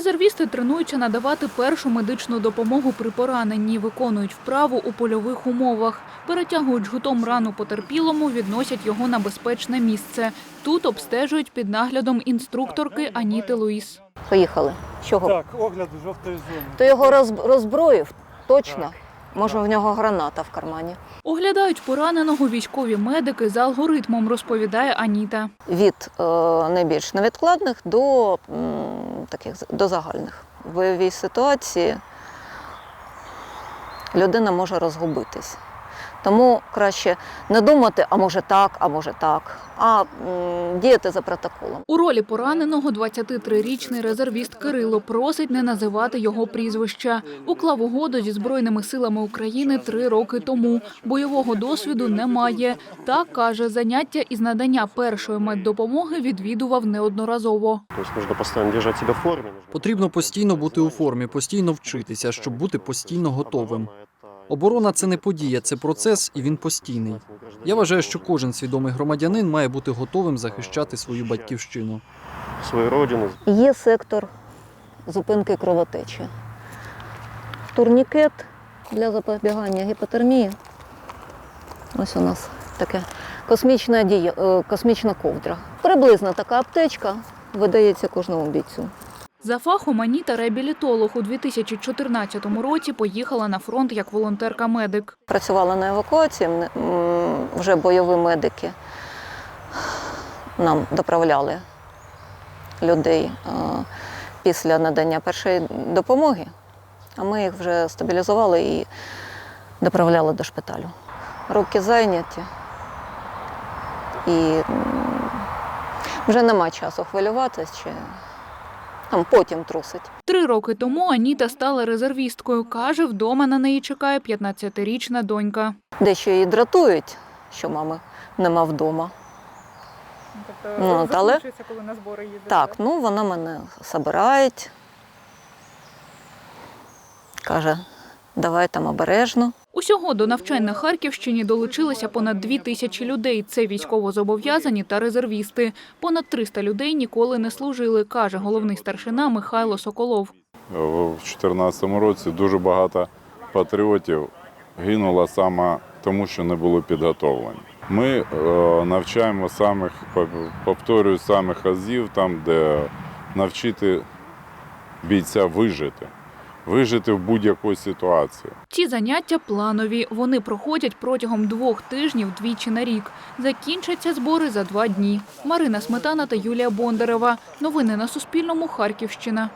Резервісти тренуються надавати першу медичну допомогу при пораненні, виконують вправу у польових умовах, перетягують жгутом рану потерпілому, відносять його на безпечне місце. Тут обстежують під наглядом інструкторки Аніти Луїс. Поїхали. Чого? Так, огляд жовтої зони. То його роз, роззброїв? Точно? Може, в нього граната в кармані. Оглядають пораненого військові медики за алгоритмом, розповідає Аніта. Від е, найбільш невідкладних до, м, таких, до загальних. В бойовій ситуації людина може розгубитись. Тому краще не думати, а може так, а може так, а м, діяти за протоколом. У ролі пораненого 23-річний резервіст Кирило просить не називати його прізвища. Уклав угоду зі Збройними силами України три роки тому. Бойового досвіду немає. Так, каже, заняття із надання першої меддопомоги відвідував неодноразово. То есть нужно постоянно в форме. Потрібно постійно бути у формі, постійно вчитися, щоб бути постійно готовим. Оборона це не подія, це процес, і він постійний. Я вважаю, що кожен свідомий громадянин має бути готовим захищати свою батьківщину. свою родину. Є сектор зупинки кровотечі. Турнікет для запобігання гіпотермії. Ось у нас таке космічна, дія, е, космічна ковдра. Приблизно така аптечка видається кожному бійцю. За фахом Аніта реабілітолог у 2014 році поїхала на фронт як волонтерка-медик. Працювала на евакуації, вже бойові медики нам доправляли людей е, після надання першої допомоги, а ми їх вже стабілізували і доправляли до шпиталю. Руки зайняті і вже нема часу хвилюватися там потім трусить. Три роки тому Аніта стала резервісткою. Каже, вдома на неї чекає 15-річна донька. Дещо її дратують, що мами нема вдома. Тобто Ну, от, але- коли на збори їздите? Так, ну вона мене собирає. Каже, давай там обережно. Усього до навчань на Харківщині долучилися понад дві тисячі людей. Це військовозобов'язані та резервісти. Понад 300 людей ніколи не служили, каже головний старшина Михайло Соколов. В 2014 році дуже багато патріотів гинуло саме тому, що не були підготовлені. Ми е, навчаємо самих, повторюю, самих азів, там, де навчити бійця вижити, вижити в будь-якій ситуації. Ці заняття планові. Вони проходять протягом двох тижнів двічі на рік. Закінчаться збори за два дні. Марина Сметана та Юлія Бондарева. Новини на Суспільному. Харківщина.